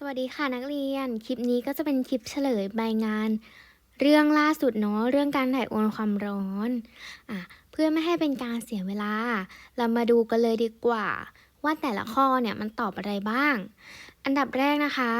สวัสดีค่ะนักเรียน คลิปนี้ก็จะเป็นคลิปเฉลยใบงาน เรื่องล่าสุดเนาะเรื่องการถ่ายโอนความร้อนอะเพื่อไม่ให้เป็นการเสียเวลา เรามาดูกันเลยดีกว่า ว่าแต่ละข้อเนี่ยมันตอบอะไรบ้าง อันดับแรกนะคะ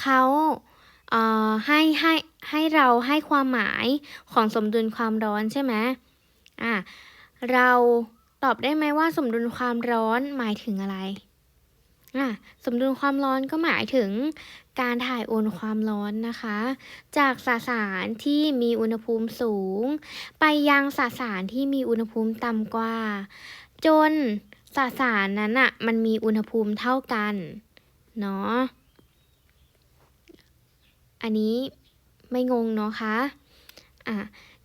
เขาเอ่อให้ให้ให้เราให้ความหมายของสมดุลความร้อนใช่ไหมอะเราตอบได้ไหมว่าสมดุลความร้อนหมายถึงอะไร อะสมดุลความร้อนก็หมายถึงการถ่ายโอนความร้อนนะคะ จากสสารที่มีอุณหภูมิสูง ไปยังสสารที่มีอุณหภูมิต่ำกว่า จนสสารนั้นอะมันมีอุณหภูมิเท่ากันเนาะอันนี้ไม่งงเนาะคะอะ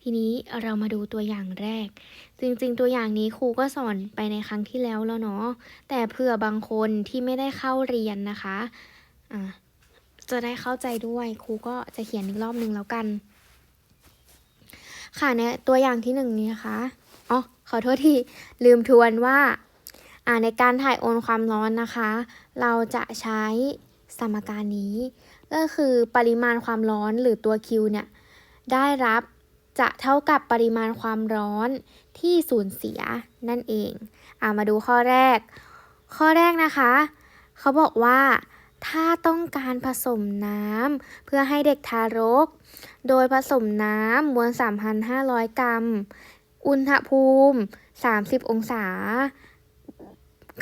ทีนี้เรามาดูตัวอย่างแรก จริงๆ ตัวอย่างนี้ครูก็สอนไปในครั้งที่แล้วแล้วเนาะ แต่เผื่อบางคนที่ไม่ได้เข้าเรียนนะคะะจะได้เข้าใจด้วยครูก็จะเขียนอีกรอบหนึ่งแล้วกัน ค่ะในตัวอย่างที่หนึ่งนี้นะคะ อ๋อ ขอโทษที ลืมทวนว่าอ่าในการถ่ายโอนความร้อนนะคะ เราจะใช้สมการนี้ ก็คือปริมาณความร้อนหรือตัว Q เนี่ย ได้รับ จะเท่ากับปริมาณความร้อนที่สูญเสียนั่นเองอามาดูข้อแรก ข้อแรกนะคะ เขาบอกว่าถ้าต้องการผสมน้ำเพื่อให้เด็กทารก โดยผสมน้ำมวล 3,500 กรัม อุณหภูมิ 30 องศา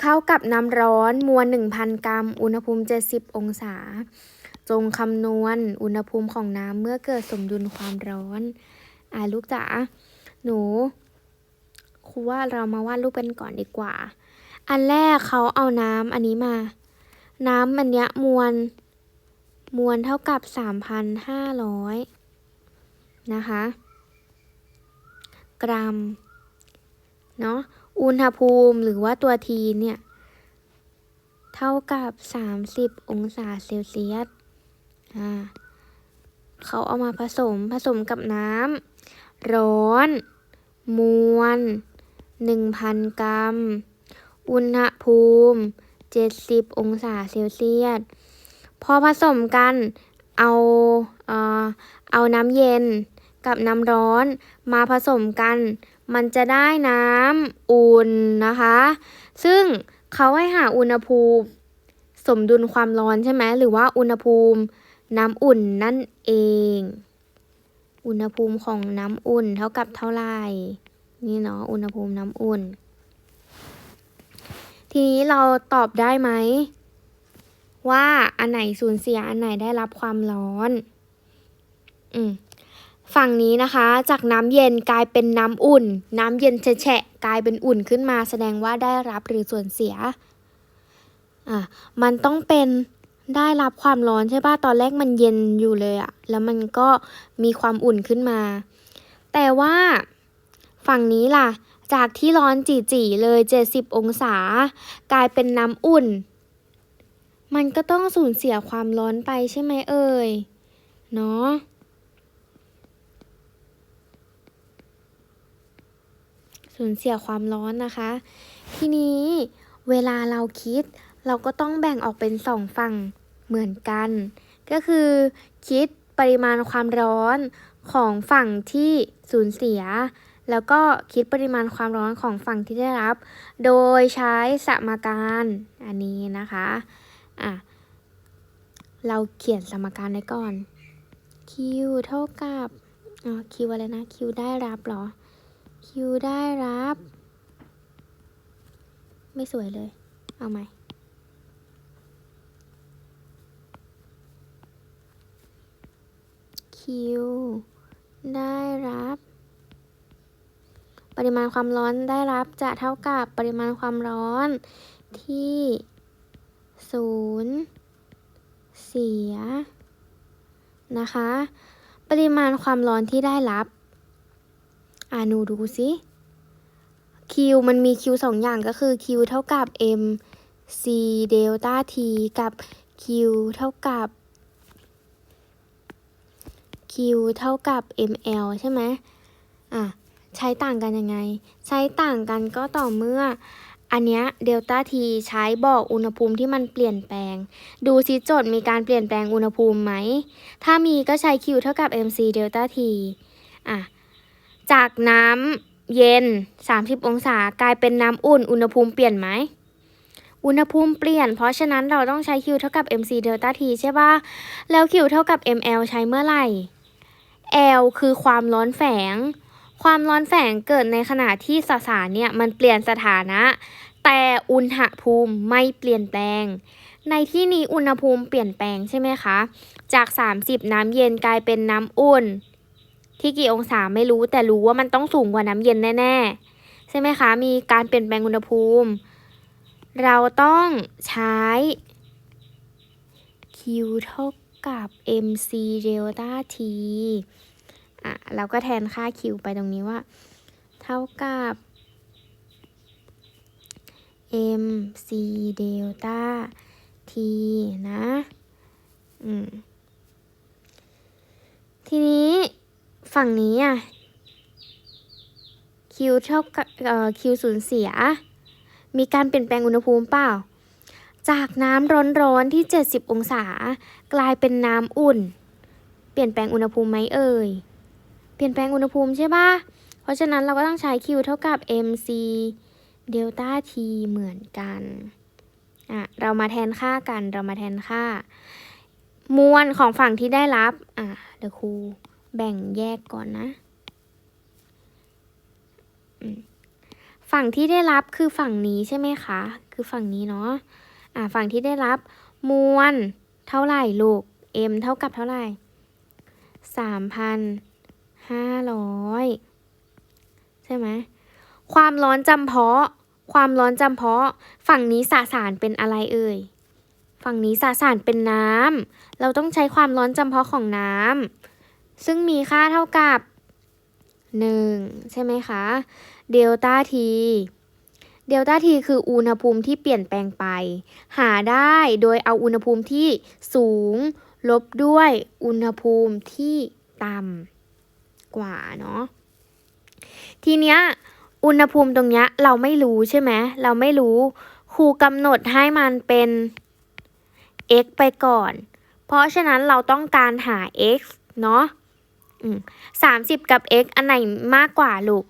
เข้ากับน้ำร้อนมวล 1,000 กรัม อุณหภูมิ 70 องศา จงคำนวณอุณหภูมิของน้ำเมื่อเกิดสมดุลความร้อน อ่าลูกจ๋าหนูครูว่าเรามาวาดรูปกันก่อนดีกว่า อันแรกเขาเอาน้ำอันนี้มา น้ำมันเนี้ยมวลมวลเท่ากับสามพันห้าร้อยนะคะ กรัม เนาะ อุณหภูมิหรือว่าตัวทีเนี่ย เท่ากับสามสิบองศาเซลเซียส อ่า เขาเอามาผสมผสมกับน้ำ ร้อน มวล 1,000 กรัม อุณหภูมิ 70 องศาเซลเซียส พอผสมกัน เอาเอ่อเอาน้ำเย็นกับน้ำร้อนมาผสมกัน มันจะได้น้ำอุ่นนะคะ ซึ่งเขาให้หาอุณหภูมิ สมดุลความร้อนใช่ไหม หรือว่าอุณหภูมิน้ำอุ่นนั่นเอง อุณหภูมิของน้ำอุ่นเท่ากับเท่าไหร่ นี่เนาะ อุณหภูมิน้ำอุ่น ทีนี้เราตอบได้ไหม ว่าอันไหนสูญเสียอันไหนได้รับความร้อน อืมฝั่งนี้นะคะ จากน้ำเย็นกลายเป็นน้ำอุ่น น้ำเย็นแฉะกลายเป็นอุ่นขึ้นมาแสดงว่าได้รับหรือสูญเสีย อะ มันต้องเป็น ได้รับความร้อนใช่ป่ะ ตอนแรกมันเย็นอยู่เลยอะแล้วมันก็มีความอุ่นขึ้นมา แต่ว่าฝั่งนี้ล่ะ จากที่ร้อนจีๆเลย 70 องศา กลายเป็นน้ำอุ่น มันก็ต้องสูญเสียความร้อนไปใช่ไหมเอ่ย เนาะสูญเสียความร้อนนะคะ ทีนี้เวลาเราคิด เราก็ต้องแบ่งออกเป็นสองฝั่งเหมือนกัน ก็คือคิดปริมาณความร้อนของฝั่งที่สูญเสีย แล้วก็คิดปริมาณความร้อนของฝั่งที่ได้รับ โดยใช้สมการอันนี้นะคะอะเราเขียนสมการไว้ก่อน Q เท่ากับอ๋อ Q อะไรนะ Q ได้รับเหรอ Q ได้รับ ไม่สวยเลย เอาใหม่ Q ได้รับ ปริมาณความร้อนได้รับจะเท่ากับปริมาณความร้อนที่ศูนย์เสีย นะคะ ปริมาณความร้อนที่ได้รับอ่านูดูสิ Q มันมี Q สองอย่างก็คือ Q เท่ากับ m c เดลต้า t กับ Q เท่ากับ Q เท่ากับ ml ใช่ไหมอะ ใช้ต่างกันยังไง ใช้ต่างกันก็ต่อเมื่อ อันเนี้ยเดลต้าทีใช้บอกอุณหภูมิที่มันเปลี่ยนแปลง ดูซิโจทย์มีการเปลี่ยนแปลงอุณหภูมิไหม ถ้ามีก็ใช้ Q เท่ากับ mc เดลต้าทีอะ จากน้ำเย็น 30 องศากลายเป็นน้ำอุ่น อุณหภูมิเปลี่ยนไหมอุณหภูมิเปลี่ยน เพราะฉะนั้นเราต้องใช้ Q เท่ากับ mc เดลต้าทีใช่ปะแล้ว Q เท่ากับ ml ใช้เมื่อไหร่ L คือความร้อนแฝง ความร้อนแฝงเกิดในขณะที่สสารเนี่ยมันเปลี่ยนสถานะ แต่อุณหภูมิไม่เปลี่ยนแปลง ในที่นี้อุณหภูมิเปลี่ยนแปลงใช่ไหมคะ จาก 30 น้ำเย็นกลายเป็นน้ำอุ่น ที่กี่องศาไม่รู้แต่รู้ว่ามันต้องสูงกว่าน้ำเย็นแน่ๆ ใช่ไหมคะ มีการเปลี่ยนแปลงอุณหภูมิ เราต้องใช้ Q เท่า กับ mc delta t อะเราก็แทนค่า Q ไปตรงนี้ว่า เท่ากับ mc delta t นะอืมทีนี้ฝั่งนี้อะ Q เท่ากับเอ่อ Q สูญเสีย มีการเปลี่ยนแปลงอุณหภูมิเปล่า จากน้ำร้อนๆที่ 70 องศา กลายเป็นน้ำอุ่น เปลี่ยนแปลงอุณหภูมิไหมเอ่ย เปลี่ยนแปลงอุณหภูมิใช่ปะเพราะฉะนั้นเราก็ต้องใช้ Q เท่ากับ mc เดลต้า t เหมือนกัน อะ เรามาแทนค่ากัน เรามาแทนค่า มวลของฝั่งที่ได้รับ อะ เดี๋ยวครูแบ่งแยกก่อนนะ ฝั่งที่ได้รับคือฝั่งนี้ใช่ไหมคะ คือฝั่งนี้เนาะ ฝั่งที่ได้รับ มวลเท่าไหร่ลูก m เท่ากับเท่าไหร่สามพันห้าร้อยใช่ไหมความร้อนจำเพาะ ความร้อนจำเพาะ ฝั่งนี้สสารเป็นอะไรเอ่ย ฝั่งนี้สสารเป็นน้ำ เราต้องใช้ความร้อนจำเพาะของน้ำ ซึ่งมีค่าเท่ากับหนึ่งใช่ไหมคะ เดลต้าที เดลต้าทีคืออุณหภูมิที่เปลี่ยนแปลงไป หาได้โดยเอาอุณหภูมิที่สูง ลบด้วยอุณหภูมิที่ต่ำกว่าเนาะทีเนี้ยอุณหภูมิตรงเนี้ยเราไม่รู้ใช่ไหมเราไม่รู้ครูกำหนดให้มันเป็น x ไปก่อน เพราะฉะนั้นเราต้องการหา x เนาะสามสิบกับ x อันไหนมากกว่าลูก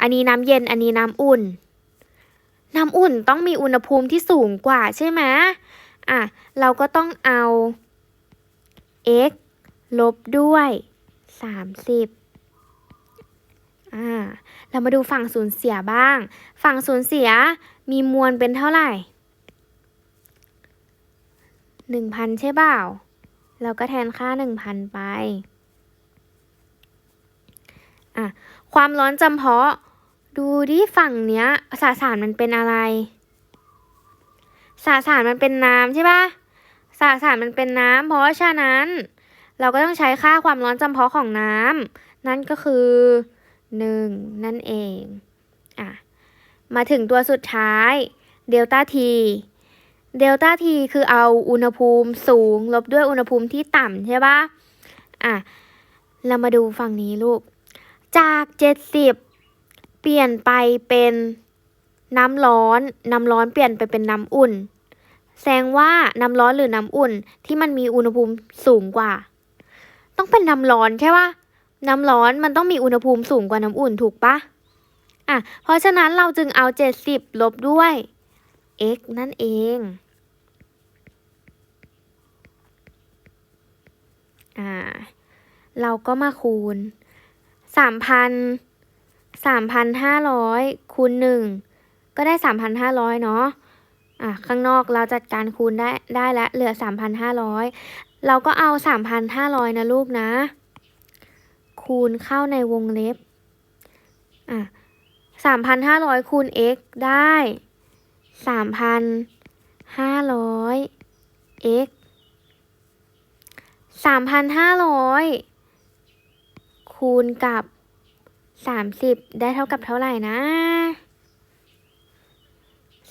อันนี้น้ำเย็น อันนี้น้ำอุ่น น้ำอุ่นต้องมีอุณหภูมิที่สูงกว่าใช่ไหมอะ เราก็ต้องเอา x ลบด้วยสามสิบอ่า เรามาดูฝั่งสูญเสียบ้าง ฝั่งสูญเสียมีมวลเป็นเท่าไหร่หนึ่งพันใช่เปล่า เราก็แทนค่าหนึ่งพันไป อะ ความร้อนจำเพาะ ดูดิฝั่งเนี้ยสสารมันเป็นอะไร สสารมันเป็นน้ำใช่ปะสสารมันเป็นน้ำเพราะฉะนั้น เราก็ต้องใช้ค่าความร้อนจำเพาะของน้ำนั่นก็คือหนึ่งนั่นเองอะมาถึงตัวสุดท้ายเดลต้าทีเดลต้าทีคือเอาอุณหภูมิสูง ลบด้วยอุณหภูมิที่ต่ำใช่ปะอะ เรามาดูฝั่งนี้ลูก จากเจ็ดสิบ ปลี่ยนไปเป็นน้ำร้อน น้ำร้อนเปลี่ยนไปเป็นน้ำอุ่น แสดงว่าน้ำร้อนหรือน้ำอุ่นที่มันมีอุณหภูมิสูงกว่า ต้องเป็นน้ำร้อนใช่ปะน้ำร้อนมันต้องมีอุณหภูมิสูงกว่าน้ำอุ่นถูกปะอะ เพราะฉะนั้นเราจึงเอาเจ็ดสิบลบด้วย x นั่นเอง อ่า เราก็มาคูณสามพันสามพันห้าร้อยคูณหนึ่งก็ได้สามพันห้าร้อยเนาะอะข้างนอกเราจัดการคูณได้ได้แล้วเหลือสามพันห้าร้อยเราก็เอาสามพันห้าร้อยนะลูกนะ คูณเข้าในวงเล็บอะสามพันห้าร้อยคูณ x ได้สามพันห้าร้อย x สามพันห้าร้อยคูณกับ สามสิบได้เท่ากับเท่าไหร่นะ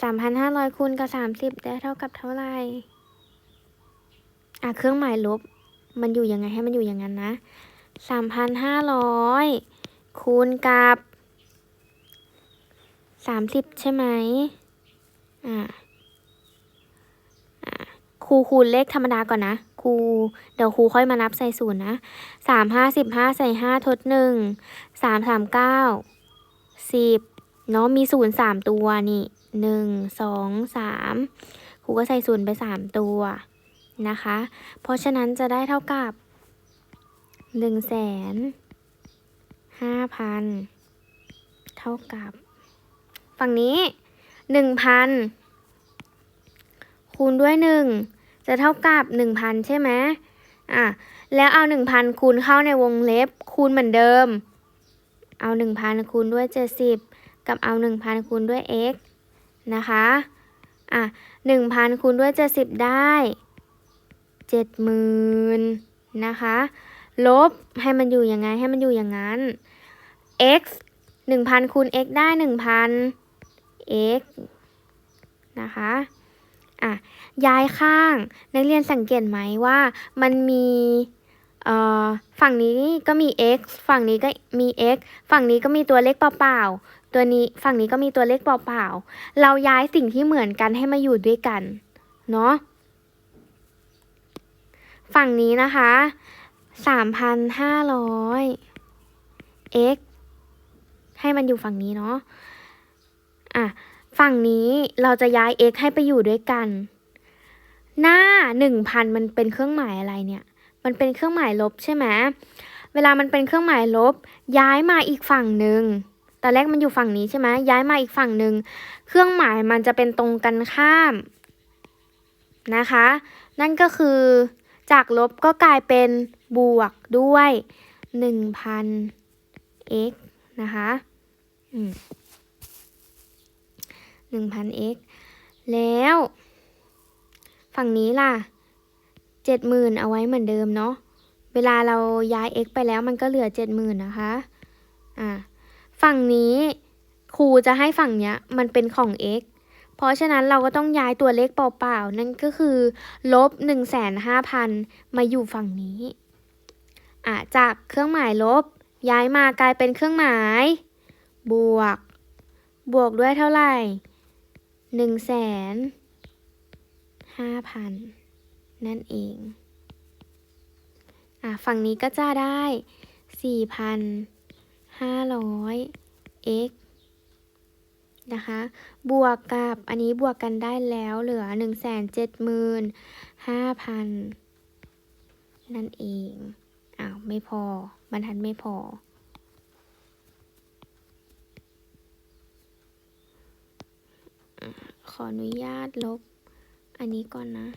สามพันห้าร้อยคูณกับสามสิบได้เท่ากับเท่าไหร่ อะเครื่องหมายลบ มันอยู่ยังไงให้มันอยู่อย่างนั้นนะสามพันห้าร้อยคูณกับสามสิบใช่ไหมอ่าอ่าครูคูณเลขธรรมดาก่อนนะ รู เดี๋ยวครูค่อยมานับใส่ศูนย์นะสามห้าสิบห้าใส่ห้าทดหนึ่งสามสามเก้าสิบเนาะมีศูนย์สามตัวนี่หนึ่งสองสามครูก็ใส่ศูนย์ไปสามตัวนะคะ เพราะฉะนั้นจะได้เท่ากับหนึ่งแสนห้าพันเท่ากับ ฝั่งนี้หนึ่งพันคูณด้วยหนึ่ง จะเท่ากับหนึ่งพันใช่ไหมอะแล้วเอาหนึ่งพันคูณเข้าในวงเล็บคูณเหมือนเดิม เอาหนึ่งพันคูณด้วยเจ็ดสิบกับเอาหนึ่งพันคูณด้วย x นะคะอะหนึ่งพันคูณด้วยเจ็ดสิบได้เจ็ดหมื่นนะคะ ลบให้มันอยู่ยังไงให้มันอยู่อย่างนั้น x หนึ่งพันคูณ x ได้หนึ่งพัน x นะคะ อะย้ายข้างนักเรียนสังเกตไหมว่ามันมีเอ่อฝั่งนี้ก็มี x ฝั่งนี้ก็มี x ฝั่งนี้ก็มีตัวเลขเปล่าๆ ตัวนี้ฝั่งนี้ก็มีตัวเลขเปล่าๆ เราย้ายสิ่งที่เหมือนกันให้มาอยู่ด้วยกัน เนาะ ฝั่งนี้นะคะสามพันห้าร้อย x ให้มันอยู่ฝั่งนี้เนาะ อะ ฝั่งนี้เราจะย้าย x ให้ไปอยู่ด้วยกัน หน้า 1,000 มันเป็นเครื่องหมายอะไรเนี่ย มันเป็นเครื่องหมายลบใช่ไหมเวลามันเป็นเครื่องหมายลบ ย้ายมาอีกฝั่งหนึ่งตอนแรกมันอยู่ฝั่งนี้ใช่ไหมย้ายมาอีกฝั่งหนึ่งเครื่องหมายมันจะเป็นตรงกันข้ามนะคะ นั่นก็คือจากลบก็กลายเป็นบวกด้วย 1,000 x นะคะ อืม 1,000x แล้ว ฝั่งนี้ล่ะ 70,000 เอาไว้เหมือนเดิมเนาะ เวลาเราย้าย x ไปแล้วมันก็เหลือ 70,000 นะคะ อ่า ฝั่งนี้ครูจะให้ฝั่งเนี้ยมันเป็นของ x เพราะฉะนั้นเราก็ต้องย้ายตัวเลขเปล่าๆ นั่นก็คือลบ15,000 มาอยู่ฝั่งนี้ อะจากเครื่องหมายลบ ย้ายมากลายเป็นเครื่องหมาย บวก บวกด้วยเท่าไหร่ หนึ่งแสนห้าพันนั่นเอง อะ ฝั่งนี้ก็จะได้สี่พันห้าร้อย x นะคะ บวกกับอันนี้บวกกันได้แล้วเหลือหนึ่งแสนเจ็ดหมื่นห้าพันนั่นเอง อ้าว ไม่พอบรรทัดไม่พอ ข ออนุญาตลบ อันนี้ก่อนนะ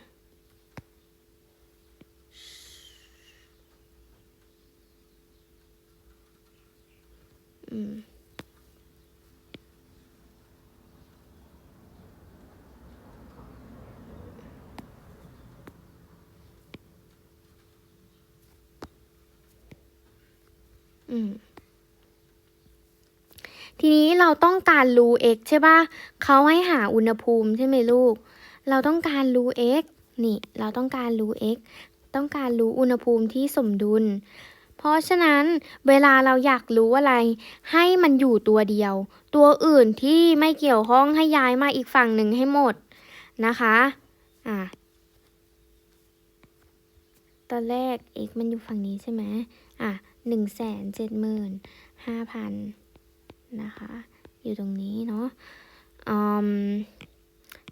เราต้องการรู้ x ใช่ปะเขาให้หาอุณหภูมิใช่ไหมลูก เราต้องการรู้ x นี่ เราต้องการรู้ x ต้องการรู้อุณหภูมิที่สมดุล เพราะฉะนั้นเวลาเราอยากรู้อะไร ให้มันอยู่ตัวเดียว ตัวอื่นที่ไม่เกี่ยวข้องให้ย้ายมาอีกฝั่งหนึ่งให้หมดนะคะอะตอนแรก x มันอยู่ฝั่งนี้ใช่ไหมอะหนึ่งแสนเจ็ดหมื่นห้าพันนะคะ อยู่ตรงนี้เนาะ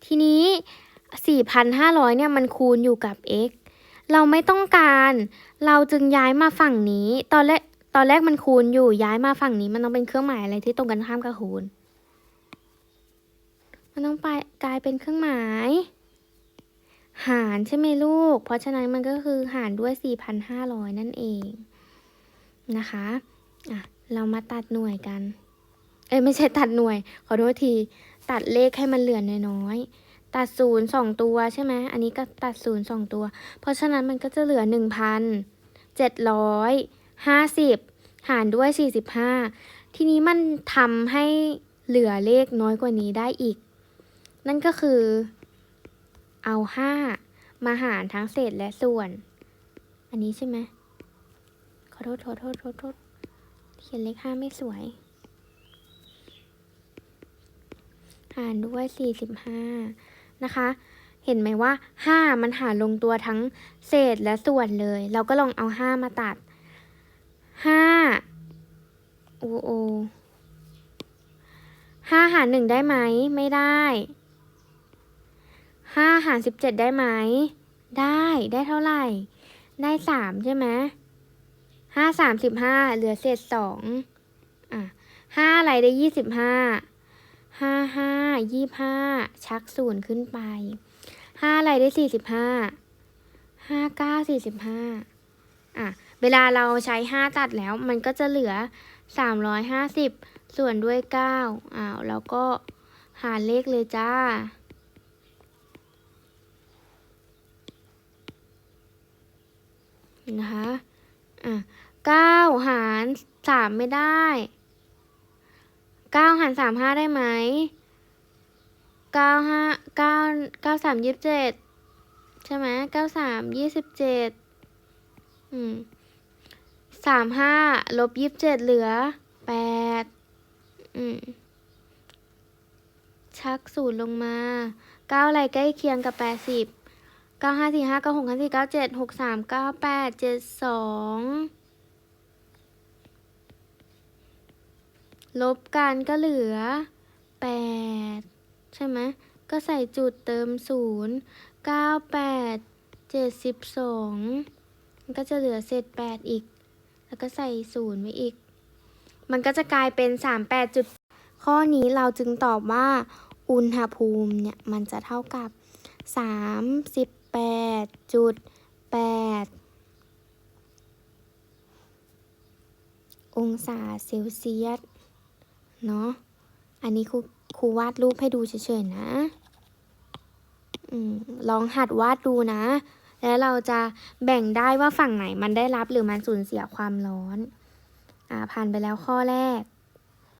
ทีนี้สี่พันห้าร้อยเนี่ยมันคูณอยู่กับ x เราไม่ต้องการ เราจึงย้ายมาฝั่งนี้ ตอนแรก ตอนแรกมันคูณอยู่ย้ายมาฝั่งนี้ มันต้องเป็นเครื่องหมายอะไรที่ตรงกันข้ามกับคูณ มันต้องไปกลายเป็นเครื่องหมาย หารใช่ไหมลูก เพราะฉะนั้นมันก็คือหารด้วย 4,500 นั่นเองนะคะ อะ เรามาตัดหน่วยกัน เอ้ยไม่ใช่ตัดหน่วย ขอโทษที ตัดเลขให้มันเหลือน้อยๆตัดศูนย์สองตัวใช่ไหมอันนี้ก็ตัดศูนย์สองตัว เพราะฉะนั้นมันก็จะเหลือหนึ่งพันเจ็ดร้อยห้าสิบหารด้วยสี่สิบห้าทีนี้มันทำให้เหลือเลขน้อยกว่านี้ได้อีก นั่นก็คือเอาห้ามาหารทั้งเศษและส่วน อันนี้ใช่ไหมขอโทษขอโทษขอโทษเขียนเลขห้าไม่สวย หารด้วยสี่สิบห้านะคะ เห็นไหมว่าห้ามันหารลงตัวทั้งเศษและส่วนเลย เราก็ลองเอาห้ามาตัดห้าโอโอห้าหารหนึ่งได้ไหม ไม่ได้ห้าหารสิบเจ็ดได้ไหม ได้ได้เท่าไหร่ ได้สามใช่ไหมห้าสามสิบห้าเหลือเศษสองอะห้าอะไรได้ยี่สิบห้า ห้าห้ายี่ห้าชักศูนย์ขึ้นไปห้าอะไรได้สี่สิบห้าห้าเก้าสี่สิบห้าอะ เวลาเราใช้ห้าตัดแล้ว มันก็จะเหลือสามร้อยห้าสิบส่วนด้วยเก้าอ้าวแล้วก็หารเลขเลยจ้านะคะ อะเก้าหารสามไม่ได้ เก้าหารสามห้าได้ไหมเก้าห้าเก้าเก้าสามยี่สิบเจ็ดใช่ไหมเก้าสามยี่สิบเจ็ดอืมสามห้าลบยี่สิบเจ็ดเหลือแปดอืมชักศูนย์ลงมาเก้าอะไรใกล้เคียงกับแปดสิบเก้าห้าสี่ห้าเก้าหกห้าสี่เก้าเจ็ดหกสามเก้าแปดเจ็ดสอง ลบกันก็เหลือแปดใช่ไหม ก็ใส่จุดเติมศูนย์เก้าแปดเจ็ดสิบสองมันก็จะเหลือเศษแปดอีก แล้วก็ใส่ศูนย์ไว้อีก มันก็จะกลายเป็นสามแปดจุด ข้อนี้เราจึงตอบว่า อุณหภูมิเนี่ย มันจะเท่ากับสามสิบแปดจุดแปดองศาเซลเซียส เนาะ อันนี้ครูครูวาดรูปให้ดูเฉยๆนะอืมลองหัดวาดดูนะ แล้วเราจะแบ่งได้ว่าฝั่งไหนมันได้รับหรือมันสูญเสียความร้อน อ่าผ่านไปแล้วข้อแรก